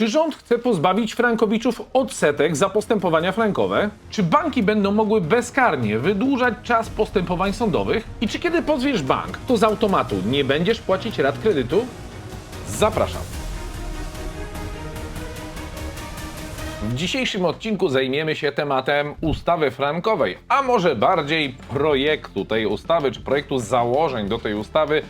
Czy rząd chce pozbawić frankowiczów odsetek za postępowania frankowe? Czy banki będą mogły bezkarnie wydłużać czas postępowań sądowych? I czy kiedy pozwiesz bank, to z automatu nie będziesz płacić rat kredytu? Zapraszam. W dzisiejszym odcinku zajmiemy się tematem ustawy frankowej, a może bardziej projektu tej ustawy, czy projektu założeń do tej ustawy,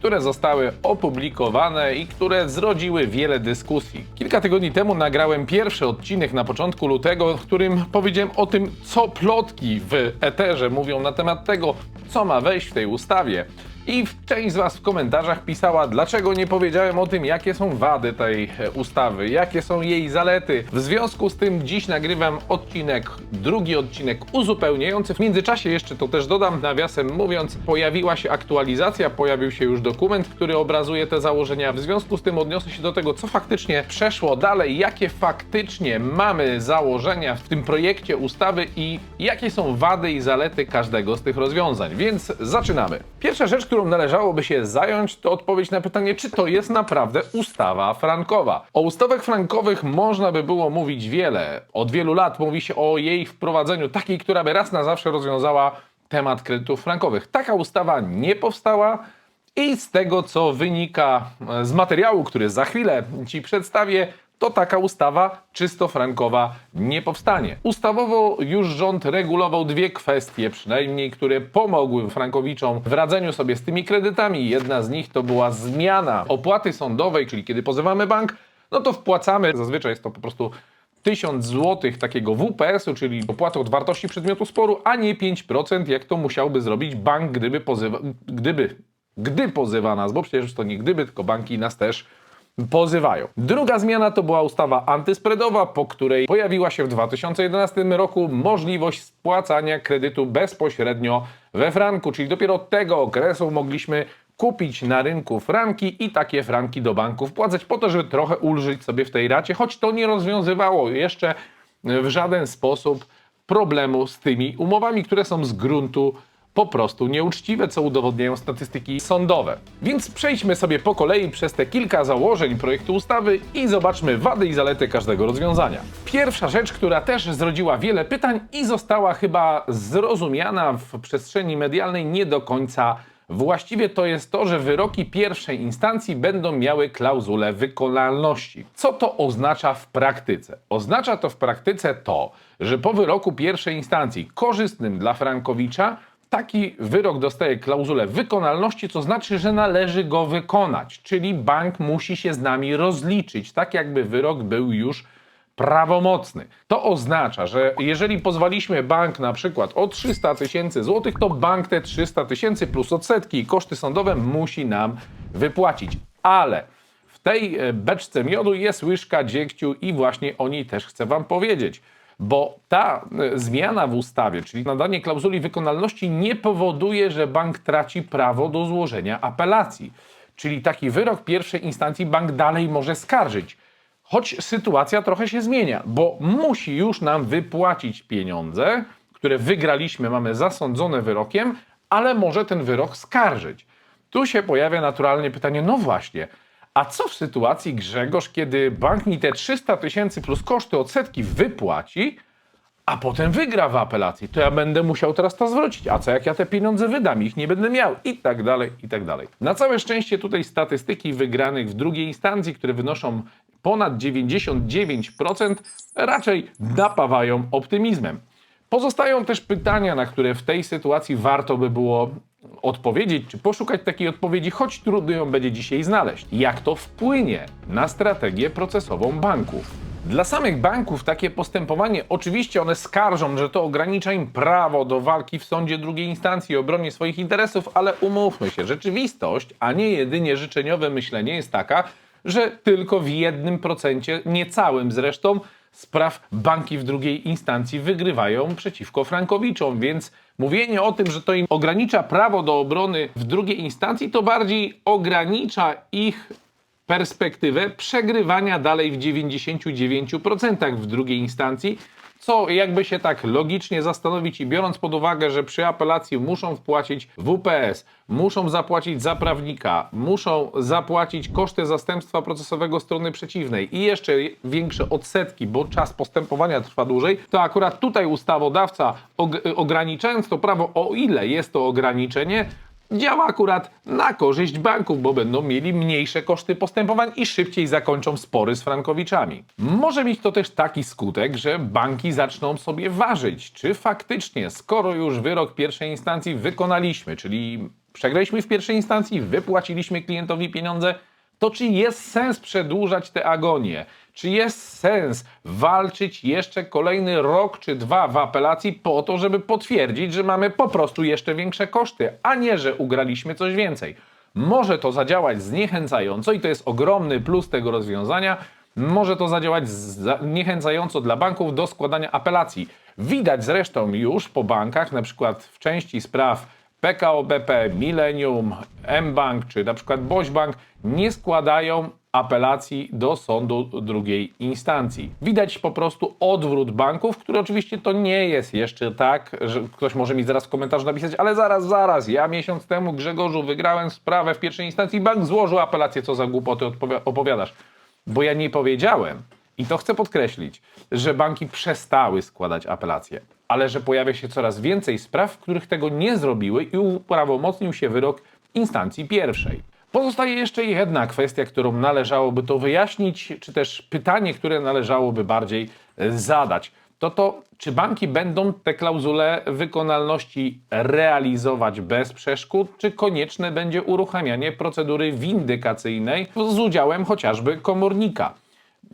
które zostały opublikowane i które zrodziły wiele dyskusji. Kilka tygodni temu nagrałem pierwszy odcinek na początku lutego, w którym powiedziałem o tym, co plotki w eterze mówią na temat tego, co ma wejść w tej ustawie. I część z Was w komentarzach pisała, dlaczego nie powiedziałem o tym, jakie są wady tej e, ustawy, jakie są jej zalety. W związku z tym dziś nagrywam odcinek, drugi odcinek uzupełniający. W międzyczasie jeszcze to też dodam, nawiasem mówiąc, pojawiła się aktualizacja, pojawił się już dokument, który obrazuje te założenia. W związku z tym odniosę się do tego, co faktycznie przeszło dalej, jakie faktycznie mamy założenia w tym projekcie ustawy i jakie są wady i zalety każdego z tych rozwiązań. Więc zaczynamy. Pierwsza rzecz, którą należałoby się zająć, to odpowiedź na pytanie, czy to jest naprawdę ustawa frankowa. O ustawach frankowych można by było mówić wiele. Od wielu lat mówi się o jej wprowadzeniu, takiej, która by raz na zawsze rozwiązała temat kredytów frankowych. Taka ustawa nie powstała. I z tego, co wynika z materiału, który za chwilę Ci przedstawię, to taka ustawa czysto frankowa nie powstanie. Ustawowo już rząd regulował dwie kwestie, przynajmniej, które pomogły frankowiczom w radzeniu sobie z tymi kredytami. Jedna z nich to była zmiana opłaty sądowej, czyli kiedy pozywamy bank, no to wpłacamy, zazwyczaj jest to po prostu 1000 zł takiego WPS-u, czyli opłaty od wartości przedmiotu sporu, a nie 5%, jak to musiałby zrobić bank, gdyby pozywa, gdyby, gdy pozywa nas, bo przecież to nie gdyby, tylko banki nas też pozywają. Druga zmiana to była ustawa antyspreadowa, po której pojawiła się w 2011 roku możliwość spłacania kredytu bezpośrednio we franku, czyli dopiero od tego okresu mogliśmy kupić na rynku franki i takie franki do banku wpłacać po to, żeby trochę ulżyć sobie w tej racie, choć to nie rozwiązywało jeszcze w żaden sposób problemu z tymi umowami, które są z gruntu po prostu nieuczciwe, co udowodniają statystyki sądowe. Więc przejdźmy sobie po kolei przez te kilka założeń projektu ustawy i zobaczmy wady i zalety każdego rozwiązania. Pierwsza rzecz, która też zrodziła wiele pytań i została chyba zrozumiana w przestrzeni medialnej nie do końca Właściwie to jest to, że wyroki pierwszej instancji będą miały klauzulę wykonalności. Co to oznacza w praktyce? Oznacza to w praktyce to, że po wyroku pierwszej instancji korzystnym dla Frankowicza taki wyrok dostaje klauzulę wykonalności, co znaczy, że należy go wykonać, czyli bank musi się z nami rozliczyć, tak jakby wyrok był już prawomocny. To oznacza, że jeżeli pozwaliśmy bank na przykład o 300 tysięcy złotych, to bank te 300 tysięcy plus odsetki i koszty sądowe musi nam wypłacić. Ale w tej e, beczce miodu jest łyżka dziegciu i właśnie o niej też chcę Wam powiedzieć. Bo ta e, zmiana w ustawie, czyli nadanie klauzuli wykonalności, nie powoduje, że bank traci prawo do złożenia apelacji. Czyli taki wyrok pierwszej instancji bank dalej może skarżyć. Choć sytuacja trochę się zmienia, bo musi już nam wypłacić pieniądze, które wygraliśmy, mamy zasądzone wyrokiem, ale może ten wyrok skarżyć. Tu się pojawia naturalnie pytanie, no właśnie, a co w sytuacji, Grzegorz, kiedy bank mi te 300 tysięcy plus koszty odsetki wypłaci, a potem wygra w apelacji, to ja będę musiał teraz to zwrócić. A co jak ja te pieniądze wydam, ich nie będę miał i tak dalej, i tak dalej. Na całe szczęście tutaj statystyki wygranych w drugiej instancji, które wynoszą ponad 99%, raczej napawają optymizmem. Pozostają też pytania, na które w tej sytuacji warto by było odpowiedzieć, czy poszukać takiej odpowiedzi, choć trudno ją będzie dzisiaj znaleźć. Jak to wpłynie na strategię procesową banków? Dla samych banków takie postępowanie, oczywiście one skarżą, że to ogranicza im prawo do walki w sądzie drugiej instancji i obronie swoich interesów, ale umówmy się, rzeczywistość, a nie jedynie życzeniowe myślenie jest taka, że tylko w jednym procencie, niecałym zresztą, spraw banki w drugiej instancji wygrywają przeciwko Frankowiczom, więc mówienie o tym, że to im ogranicza prawo do obrony w drugiej instancji, to bardziej ogranicza ich perspektywę przegrywania dalej w 99% w drugiej instancji, co jakby się tak logicznie zastanowić i biorąc pod uwagę, że przy apelacji muszą wpłacić WPS, muszą zapłacić za prawnika, muszą zapłacić koszty zastępstwa procesowego strony przeciwnej i jeszcze większe odsetki, bo czas postępowania trwa dłużej, to akurat tutaj ustawodawca og- ograniczając to prawo, o ile jest to ograniczenie, działa akurat na korzyść banków, bo będą mieli mniejsze koszty postępowań i szybciej zakończą spory z frankowiczami. Może mieć to też taki skutek, że banki zaczną sobie ważyć, czy faktycznie, skoro już wyrok pierwszej instancji wykonaliśmy, czyli przegraliśmy w pierwszej instancji, wypłaciliśmy klientowi pieniądze, to czy jest sens przedłużać tę agonię? Czy jest sens walczyć jeszcze kolejny rok czy dwa w apelacji po to, żeby potwierdzić, że mamy po prostu jeszcze większe koszty, a nie, że ugraliśmy coś więcej? Może to zadziałać zniechęcająco i to jest ogromny plus tego rozwiązania. Może to zadziałać zniechęcająco dla banków do składania apelacji. Widać zresztą już po bankach, na przykład w części spraw PKO BP, Millennium, mBank czy na przykład Bośbank nie składają apelacji do sądu drugiej instancji. Widać po prostu odwrót banków, który oczywiście to nie jest jeszcze tak, że ktoś może mi zaraz w komentarzu napisać, ale zaraz, zaraz, ja miesiąc temu Grzegorzu wygrałem sprawę w pierwszej instancji, bank złożył apelację, co za głupoty opowiadasz. Bo ja nie powiedziałem, i to chcę podkreślić, że banki przestały składać apelacje, ale że pojawia się coraz więcej spraw, w których tego nie zrobiły i uprawomocnił się wyrok instancji pierwszej. Pozostaje jeszcze jedna kwestia, którą należałoby to wyjaśnić, czy też pytanie, które należałoby bardziej e, zadać. To to, czy banki będą te klauzule wykonalności realizować bez przeszkód, czy konieczne będzie uruchamianie procedury windykacyjnej z udziałem chociażby komornika.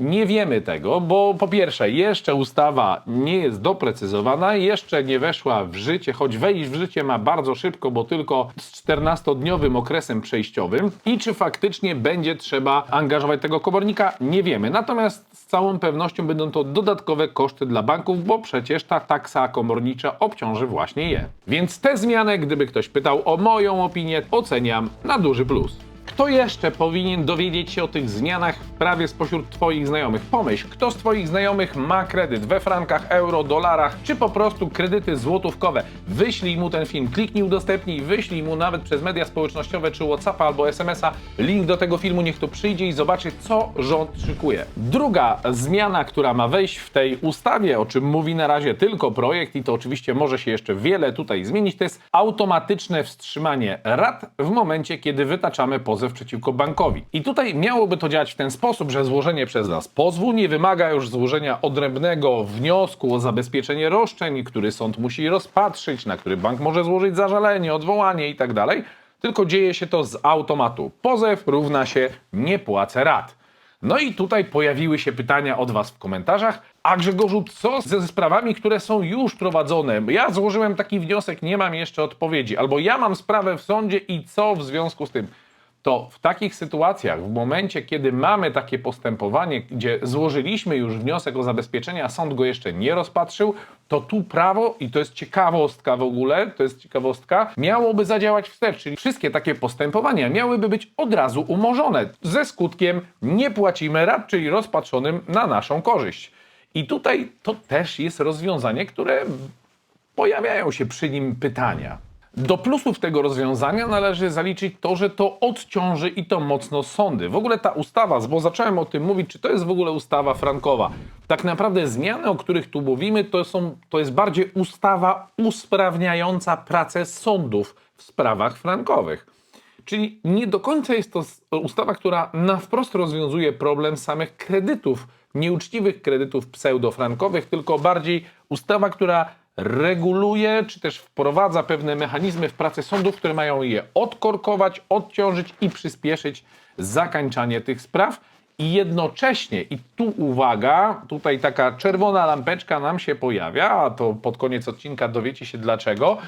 Nie wiemy tego, bo po pierwsze, jeszcze ustawa nie jest doprecyzowana, jeszcze nie weszła w życie, choć wejść w życie ma bardzo szybko, bo tylko z 14-dniowym okresem przejściowym. I czy faktycznie będzie trzeba angażować tego komornika, nie wiemy. Natomiast z całą pewnością będą to dodatkowe koszty dla banków, bo przecież ta taksa komornicza obciąży właśnie je. Więc tę zmianę, gdyby ktoś pytał o moją opinię, oceniam na duży plus. Kto jeszcze powinien dowiedzieć się o tych zmianach w prawie spośród Twoich znajomych? Pomyśl, kto z Twoich znajomych ma kredyt we frankach, euro, dolarach, czy po prostu kredyty złotówkowe? Wyślij mu ten film, kliknij udostępnij, wyślij mu nawet przez media społecznościowe, czy Whatsappa albo SMS-a link do tego filmu, niech tu przyjdzie i zobaczy, co rząd szykuje. Druga zmiana, która ma wejść w tej ustawie, o czym mówi na razie tylko projekt i to oczywiście może się jeszcze wiele tutaj zmienić, to jest automatyczne wstrzymanie rat w momencie, kiedy wytaczamy pozew przeciwko bankowi. I tutaj miałoby to działać w ten sposób, że złożenie przez nas pozwu nie wymaga już złożenia odrębnego wniosku o zabezpieczenie roszczeń, który sąd musi rozpatrzyć, na który bank może złożyć zażalenie, odwołanie itd., tylko dzieje się to z automatu. Pozew równa się nie płacę rat. No i tutaj pojawiły się pytania od Was w komentarzach. A Grzegorzu, co ze sprawami, które są już prowadzone? Ja złożyłem taki wniosek, nie mam jeszcze odpowiedzi. Albo ja mam sprawę w sądzie i co w związku z tym? To w takich sytuacjach, w momencie, kiedy mamy takie postępowanie, gdzie złożyliśmy już wniosek o zabezpieczenie, a sąd go jeszcze nie rozpatrzył, to tu prawo, i to jest ciekawostka w ogóle, to jest ciekawostka, miałoby zadziałać wstecz, czyli wszystkie takie postępowania miałyby być od razu umorzone, ze skutkiem nie płacimy rat, czyli rozpatrzonym na naszą korzyść. I tutaj to też jest rozwiązanie, które pojawiają się przy nim pytania. Do plusów tego rozwiązania należy zaliczyć to, że to odciąży i to mocno sądy. W ogóle ta ustawa, bo zacząłem o tym mówić, czy to jest w ogóle ustawa frankowa. Tak naprawdę zmiany, o których tu mówimy, to, są, to jest bardziej ustawa usprawniająca pracę sądów w sprawach frankowych. Czyli nie do końca jest to ustawa, która na wprost rozwiązuje problem samych kredytów, nieuczciwych kredytów pseudofrankowych, tylko bardziej ustawa, która reguluje czy też wprowadza pewne mechanizmy w pracy sądów, które mają je odkorkować, odciążyć i przyspieszyć zakańczanie tych spraw. I jednocześnie, i tu uwaga, tutaj taka czerwona lampeczka nam się pojawia, a to pod koniec odcinka dowiecie się dlaczego,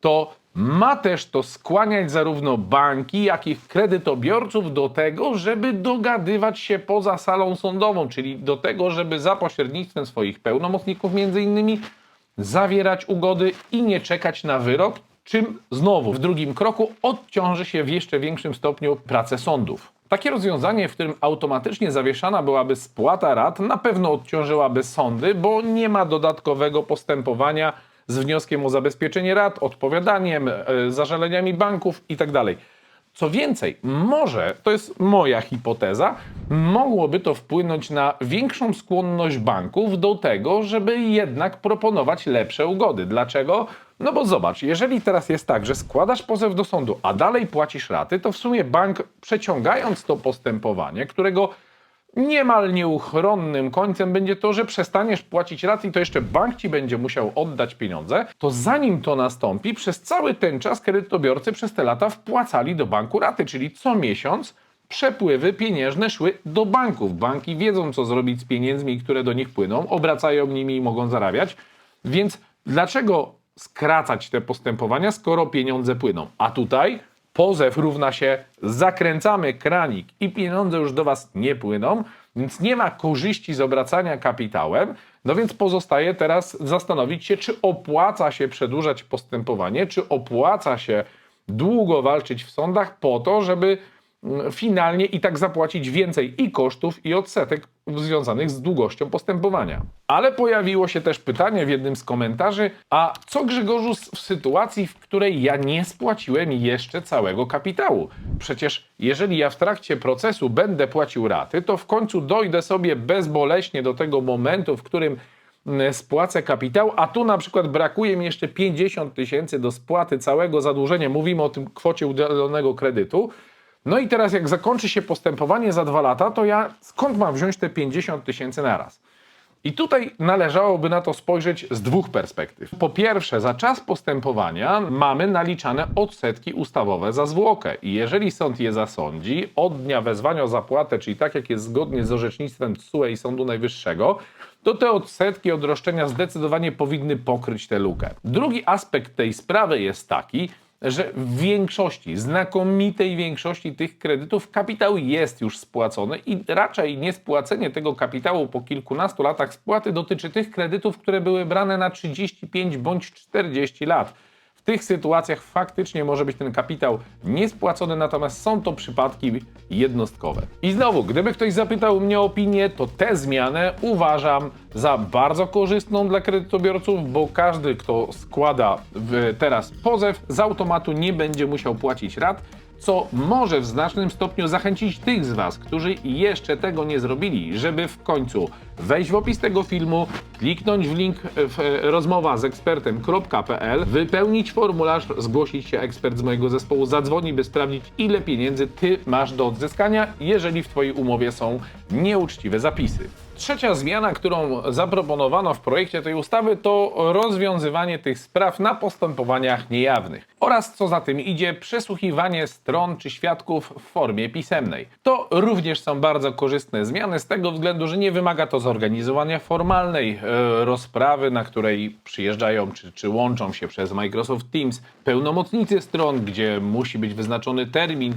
to ma też to skłaniać zarówno banki, jak i kredytobiorców do tego, żeby dogadywać się poza salą sądową, czyli do tego, żeby za pośrednictwem swoich pełnomocników między innymi zawierać ugody i nie czekać na wyrok, czym znowu w drugim kroku odciąży się w jeszcze większym stopniu pracę sądów. Takie rozwiązanie, w którym automatycznie zawieszana byłaby spłata rat, na pewno odciążyłaby sądy, bo nie ma dodatkowego postępowania z wnioskiem o zabezpieczenie rat, odpowiadaniem, e, zażaleniami banków itd. Co więcej, może, to jest moja hipoteza, mogłoby to wpłynąć na większą skłonność banków do tego, żeby jednak proponować lepsze ugody. Dlaczego? No bo zobacz, jeżeli teraz jest tak, że składasz pozew do sądu, a dalej płacisz raty, to w sumie bank przeciągając to postępowanie, którego niemal nieuchronnym końcem będzie to, że przestaniesz płacić rat i to jeszcze bank ci będzie musiał oddać pieniądze, to zanim to nastąpi, przez cały ten czas kredytobiorcy przez te lata wpłacali do banku raty, czyli co miesiąc przepływy pieniężne szły do banków. Banki wiedzą, co zrobić z pieniędzmi, które do nich płyną, obracają nimi i mogą zarabiać. Więc dlaczego skracać te postępowania, skoro pieniądze płyną? A tutaj pozew równa się zakręcamy kranik i pieniądze już do Was nie płyną, więc nie ma korzyści z obracania kapitałem. No więc pozostaje teraz zastanowić się, czy opłaca się przedłużać postępowanie, czy opłaca się długo walczyć w sądach po to, żeby finalnie i tak zapłacić więcej i kosztów, i odsetek związanych z długością postępowania. Ale pojawiło się też pytanie w jednym z komentarzy, a co Grzegorzu w sytuacji, w której ja nie spłaciłem jeszcze całego kapitału? Przecież jeżeli ja w trakcie procesu będę płacił raty, to w końcu dojdę sobie bezboleśnie do tego momentu, w którym mm, spłacę kapitał, a tu na przykład brakuje mi jeszcze 50 tysięcy do spłaty całego zadłużenia. Mówimy o tym kwocie udzielonego kredytu. No i teraz jak zakończy się postępowanie za dwa lata, to ja skąd mam wziąć te 50 tysięcy na raz? I tutaj należałoby na to spojrzeć z dwóch perspektyw. Po pierwsze, za czas postępowania mamy naliczane odsetki ustawowe za zwłokę. I jeżeli sąd je zasądzi, od dnia wezwania o zapłatę, czyli tak jak jest zgodnie z orzecznictwem TSUE i Sądu Najwyższego, to te odsetki od roszczenia zdecydowanie powinny pokryć tę lukę. Drugi aspekt tej sprawy jest taki, że w większości, znakomitej większości tych kredytów kapitał jest już spłacony i raczej niespłacenie tego kapitału po kilkunastu latach spłaty dotyczy tych kredytów, które były brane na 35 bądź 40 lat. W tych sytuacjach faktycznie może być ten kapitał niespłacony, natomiast są to przypadki jednostkowe. I znowu, gdyby ktoś zapytał mnie o opinię, to tę zmianę uważam za bardzo korzystną dla kredytobiorców, bo każdy, kto składa teraz pozew, z automatu nie będzie musiał płacić rat co może w znacznym stopniu zachęcić tych z Was, którzy jeszcze tego nie zrobili, żeby w końcu wejść w opis tego filmu, kliknąć w link w rozmowa z ekspertem.pl, wypełnić formularz, zgłosić się ekspert z mojego zespołu, zadzwoni, by sprawdzić ile pieniędzy Ty masz do odzyskania, jeżeli w Twojej umowie są nieuczciwe zapisy. Trzecia zmiana, którą zaproponowano w projekcie tej ustawy, to rozwiązywanie tych spraw na postępowaniach niejawnych oraz, co za tym idzie, przesłuchiwanie stron czy świadków w formie pisemnej. To również są bardzo korzystne zmiany z tego względu, że nie wymaga to zorganizowania formalnej e, rozprawy, na której przyjeżdżają czy, czy łączą się przez Microsoft Teams pełnomocnicy stron, gdzie musi być wyznaczony termin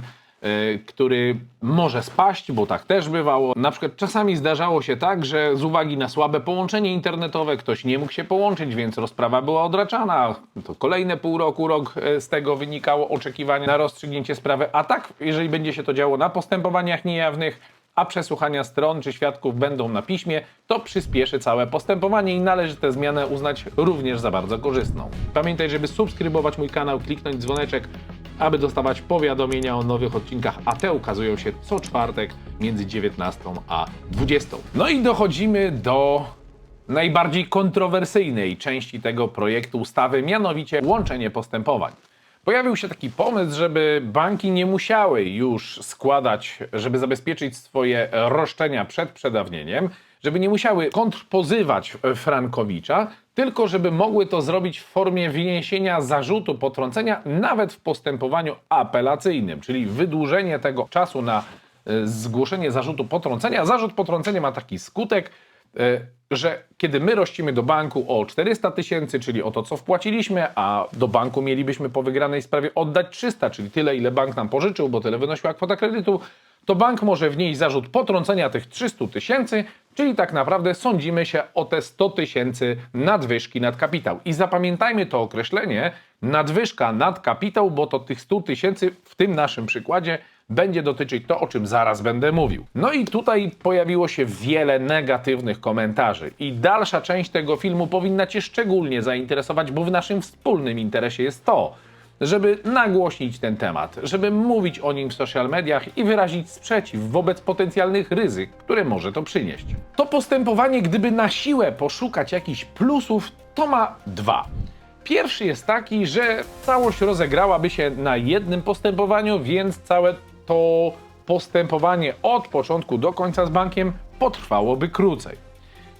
który może spaść, bo tak też bywało. Na przykład czasami zdarzało się tak, że z uwagi na słabe połączenie internetowe ktoś nie mógł się połączyć, więc rozprawa była odraczana. To kolejne pół roku, rok e, z tego wynikało oczekiwanie na rozstrzygnięcie sprawy. A tak, jeżeli będzie się to działo na postępowaniach niejawnych, a przesłuchania stron czy świadków będą na piśmie, to przyspieszy całe postępowanie i należy tę zmianę uznać również za bardzo korzystną. Pamiętaj, żeby subskrybować mój kanał, kliknąć dzwoneczek, aby dostawać powiadomienia o nowych odcinkach, a te ukazują się co czwartek między 19 a 20. No i dochodzimy do najbardziej kontrowersyjnej części tego projektu ustawy, mianowicie łączenie postępowań. Pojawił się taki pomysł, żeby banki nie musiały już składać, żeby zabezpieczyć swoje roszczenia przed przedawnieniem, żeby nie musiały kontrpozywać Frankowicza, tylko żeby mogły to zrobić w formie wyniesienia zarzutu potrącenia nawet w postępowaniu apelacyjnym, czyli wydłużenie tego czasu na e, zgłoszenie zarzutu potrącenia. Zarzut potrącenia ma taki skutek, e, że kiedy my rościmy do banku o 400 tysięcy, czyli o to, co wpłaciliśmy, a do banku mielibyśmy po wygranej sprawie oddać 300, czyli tyle, ile bank nam pożyczył, bo tyle wynosiła kwota kredytu, to bank może wnieść zarzut potrącenia tych 300 tysięcy, czyli tak naprawdę sądzimy się o te 100 tysięcy nadwyżki nad kapitał. I zapamiętajmy to określenie nadwyżka nad kapitał, bo to tych 100 tysięcy w tym naszym przykładzie będzie dotyczyć to, o czym zaraz będę mówił. No i tutaj pojawiło się wiele negatywnych komentarzy i dalsza część tego filmu powinna Cię szczególnie zainteresować, bo w naszym wspólnym interesie jest to, żeby nagłośnić ten temat, żeby mówić o nim w social mediach i wyrazić sprzeciw wobec potencjalnych ryzyk, które może to przynieść. To postępowanie, gdyby na siłę poszukać jakichś plusów, to ma dwa. Pierwszy jest taki, że całość rozegrałaby się na jednym postępowaniu, więc całe to postępowanie od początku do końca z bankiem potrwałoby krócej.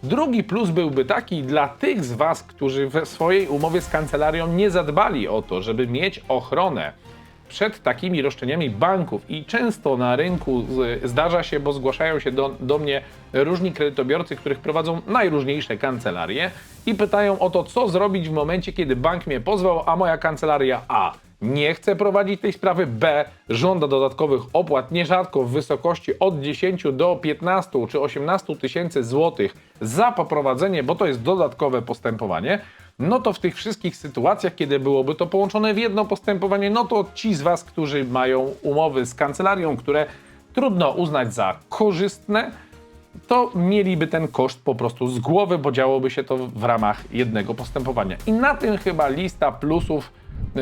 Drugi plus byłby taki dla tych z Was, którzy we swojej umowie z kancelarią nie zadbali o to, żeby mieć ochronę przed takimi roszczeniami banków. I często na rynku zdarza się, bo zgłaszają się do, do mnie różni kredytobiorcy, których prowadzą najróżniejsze kancelarie i pytają o to, co zrobić w momencie, kiedy bank mnie pozwał, a moja kancelaria A nie chce prowadzić tej sprawy, B. Żąda dodatkowych opłat, nierzadko w wysokości od 10 do 15 czy 18 tysięcy złotych za poprowadzenie, bo to jest dodatkowe postępowanie, no to w tych wszystkich sytuacjach, kiedy byłoby to połączone w jedno postępowanie, no to ci z Was, którzy mają umowy z kancelarią, które trudno uznać za korzystne, to mieliby ten koszt po prostu z głowy, bo działoby się to w ramach jednego postępowania. I na tym chyba lista plusów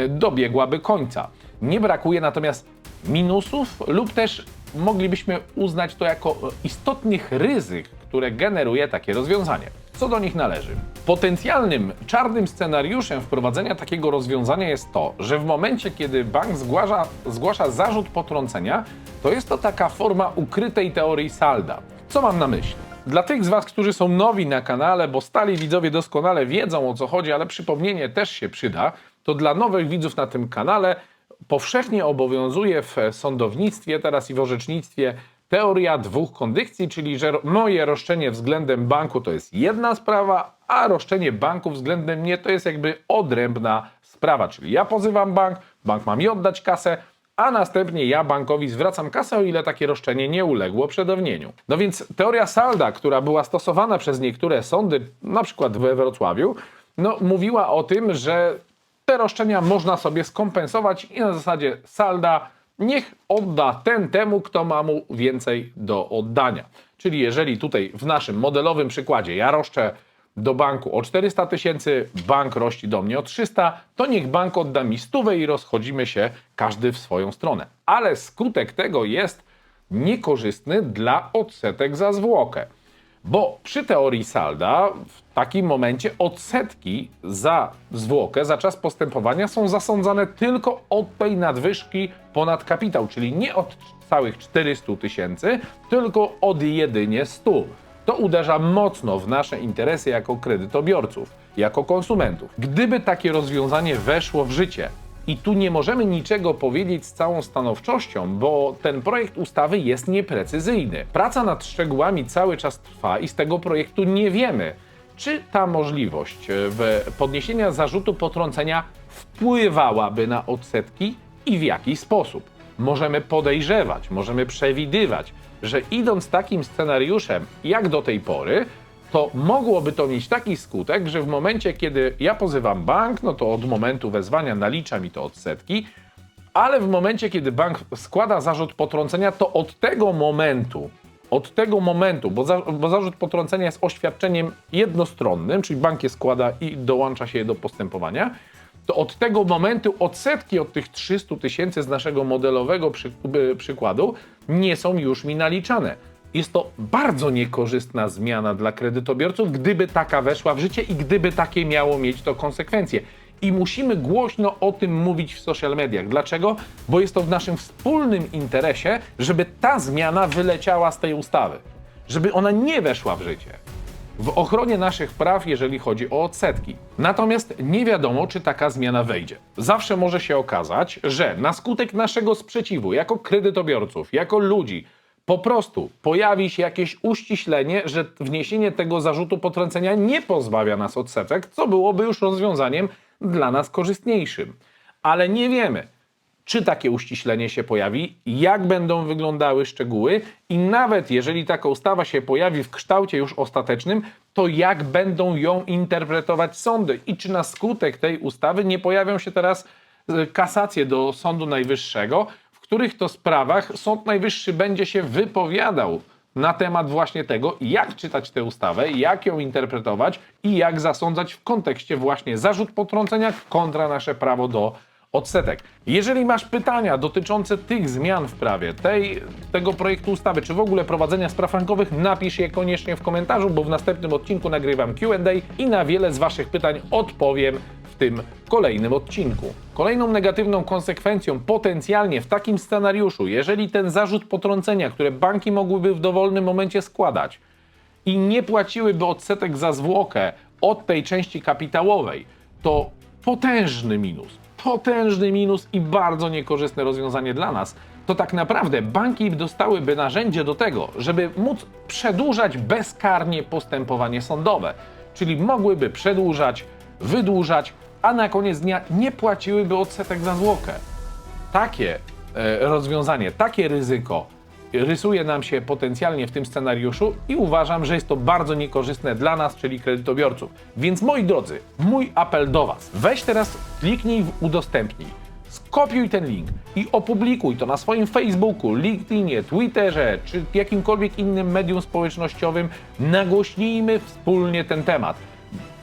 dobiegłaby końca. Nie brakuje natomiast minusów lub też moglibyśmy uznać to jako e, istotnych ryzyk, które generuje takie rozwiązanie. Co do nich należy? Potencjalnym czarnym scenariuszem wprowadzenia takiego rozwiązania jest to, że w momencie, kiedy bank zgłasza, zgłasza zarzut potrącenia, to jest to taka forma ukrytej teorii salda. Co mam na myśli? Dla tych z Was, którzy są nowi na kanale, bo stali widzowie doskonale wiedzą o co chodzi, ale przypomnienie też się przyda, to dla nowych widzów na tym kanale powszechnie obowiązuje w sądownictwie teraz i w orzecznictwie teoria dwóch kondycji, czyli że moje roszczenie względem banku to jest jedna sprawa, a roszczenie banku względem mnie to jest jakby odrębna sprawa, czyli ja pozywam bank, bank ma mi oddać kasę, a następnie ja bankowi zwracam kasę, o ile takie roszczenie nie uległo przedawnieniu. No więc teoria salda, która była stosowana przez niektóre sądy, na przykład we Wrocławiu, no, mówiła o tym, że te roszczenia można sobie skompensować i na zasadzie salda niech odda ten temu, kto ma mu więcej do oddania. Czyli jeżeli tutaj w naszym modelowym przykładzie ja roszczę do banku o 400 tysięcy, bank rości do mnie o 300, to niech bank odda mi stówę i rozchodzimy się każdy w swoją stronę. Ale skutek tego jest niekorzystny dla odsetek za zwłokę. Bo przy teorii salda w takim momencie odsetki za zwłokę, za czas postępowania są zasądzane tylko od tej nadwyżki ponad kapitał, czyli nie od całych 400 tysięcy, tylko od jedynie 100. To uderza mocno w nasze interesy jako kredytobiorców, jako konsumentów. Gdyby takie rozwiązanie weszło w życie, i tu nie możemy niczego powiedzieć z całą stanowczością, bo ten projekt ustawy jest nieprecyzyjny. Praca nad szczegółami cały czas trwa i z tego projektu nie wiemy, czy ta możliwość e, podniesienia zarzutu potrącenia wpływałaby na odsetki i w jaki sposób. Możemy podejrzewać, możemy przewidywać, że idąc takim scenariuszem jak do tej pory, to mogłoby to mieć taki skutek, że w momencie, kiedy ja pozywam bank, no to od momentu wezwania nalicza mi to odsetki, ale w momencie, kiedy bank składa zarzut potrącenia, to od tego momentu, od tego momentu, bo, za, bo zarzut potrącenia jest oświadczeniem jednostronnym, czyli bank je składa i dołącza się je do postępowania, to od tego momentu odsetki od tych 300 tysięcy z naszego modelowego przy, y, przykładu nie są już mi naliczane. Jest to bardzo niekorzystna zmiana dla kredytobiorców, gdyby taka weszła w życie i gdyby takie miało mieć to konsekwencje. I musimy głośno o tym mówić w social mediach. Dlaczego? Bo jest to w naszym wspólnym interesie, żeby ta zmiana wyleciała z tej ustawy, żeby ona nie weszła w życie w ochronie naszych praw, jeżeli chodzi o odsetki. Natomiast nie wiadomo, czy taka zmiana wejdzie. Zawsze może się okazać, że na skutek naszego sprzeciwu, jako kredytobiorców, jako ludzi, po prostu pojawi się jakieś uściślenie, że wniesienie tego zarzutu potrącenia nie pozbawia nas odsetek, co byłoby już rozwiązaniem dla nas korzystniejszym. Ale nie wiemy, czy takie uściślenie się pojawi, jak będą wyglądały szczegóły i nawet jeżeli taka ustawa się pojawi w kształcie już ostatecznym, to jak będą ją interpretować sądy i czy na skutek tej ustawy nie pojawią się teraz e, kasacje do Sądu Najwyższego, których to sprawach Sąd Najwyższy będzie się wypowiadał na temat właśnie tego, jak czytać tę ustawę, jak ją interpretować i jak zasądzać w kontekście właśnie zarzut potrącenia kontra nasze prawo do odsetek. Jeżeli masz pytania dotyczące tych zmian w prawie, tej, tego projektu ustawy, czy w ogóle prowadzenia spraw frankowych, napisz je koniecznie w komentarzu, bo w następnym odcinku nagrywam Q&A i na wiele z waszych pytań odpowiem w tym kolejnym odcinku. Kolejną negatywną konsekwencją potencjalnie w takim scenariuszu, jeżeli ten zarzut potrącenia, które banki mogłyby w dowolnym momencie składać, i nie płaciłyby odsetek za zwłokę od tej części kapitałowej, to potężny minus. Potężny minus i bardzo niekorzystne rozwiązanie dla nas. To tak naprawdę banki dostałyby narzędzie do tego, żeby móc przedłużać bezkarnie postępowanie sądowe. Czyli mogłyby przedłużać, wydłużać, a na koniec dnia nie płaciłyby odsetek za zwłokę takie e, rozwiązanie, takie ryzyko rysuje nam się potencjalnie w tym scenariuszu i uważam, że jest to bardzo niekorzystne dla nas, czyli kredytobiorców. Więc moi drodzy, mój apel do Was. Weź teraz, kliknij w udostępnij. Skopiuj ten link i opublikuj to na swoim Facebooku, LinkedInie, Twitterze czy jakimkolwiek innym medium społecznościowym. Nagłośnijmy wspólnie ten temat.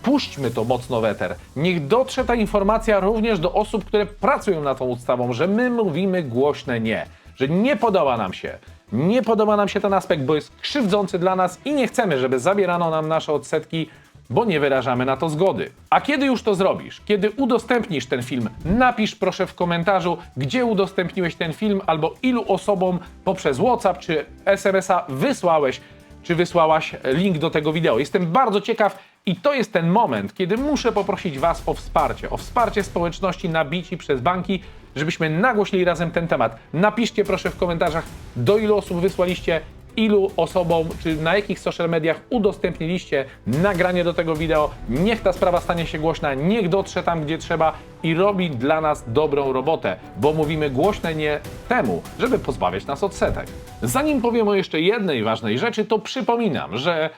Puśćmy to mocno w eter. Niech dotrze ta informacja również do osób, które pracują nad tą ustawą, że my mówimy głośne nie, że nie podoba nam się. Nie podoba nam się ten aspekt, bo jest krzywdzący dla nas i nie chcemy, żeby zabierano nam nasze odsetki, bo nie wyrażamy na to zgody. A kiedy już to zrobisz? Kiedy udostępnisz ten film, napisz proszę w komentarzu, gdzie udostępniłeś ten film albo ilu osobom poprzez WhatsApp czy SMS-a wysłałeś czy wysłałaś link do tego wideo. Jestem bardzo ciekaw i to jest ten moment, kiedy muszę poprosić Was o wsparcie, o wsparcie społeczności nabici przez banki, żebyśmy nagłośnili razem ten temat. Napiszcie proszę w komentarzach, do ilu osób wysłaliście, ilu osobom, czy na jakich social mediach udostępniliście nagranie do tego wideo. Niech ta sprawa stanie się głośna, niech dotrze tam, gdzie trzeba i robi dla nas dobrą robotę, bo mówimy głośne nie temu, żeby pozbawiać nas odsetek. Zanim powiem o jeszcze jednej ważnej rzeczy, to przypominam, że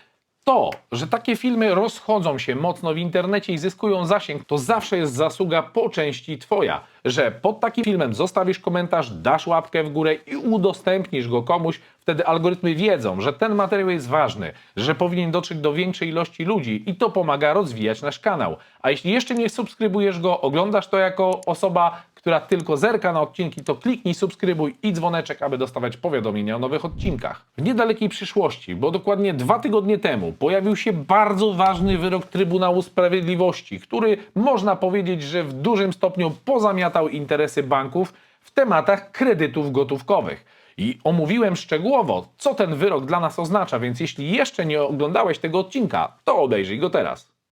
to, że takie filmy rozchodzą się mocno w internecie i zyskują zasięg, to zawsze jest zasługa po części Twoja. Że pod takim filmem zostawisz komentarz, dasz łapkę w górę i udostępnisz go komuś, wtedy algorytmy wiedzą, że ten materiał jest ważny, że powinien dotrzeć do większej ilości ludzi i to pomaga rozwijać nasz kanał. A jeśli jeszcze nie subskrybujesz go, oglądasz to jako osoba, która tylko zerka na odcinki, to kliknij subskrybuj i dzwoneczek, aby dostawać powiadomienia o nowych odcinkach. W niedalekiej przyszłości, bo dokładnie dwa tygodnie temu pojawił się bardzo ważny wyrok Trybunału Sprawiedliwości, który można powiedzieć, że w dużym stopniu pozamiatał interesy banków w tematach kredytów gotówkowych. I omówiłem szczegółowo, co ten wyrok dla nas oznacza, więc jeśli jeszcze nie oglądałeś tego odcinka, to obejrzyj go teraz.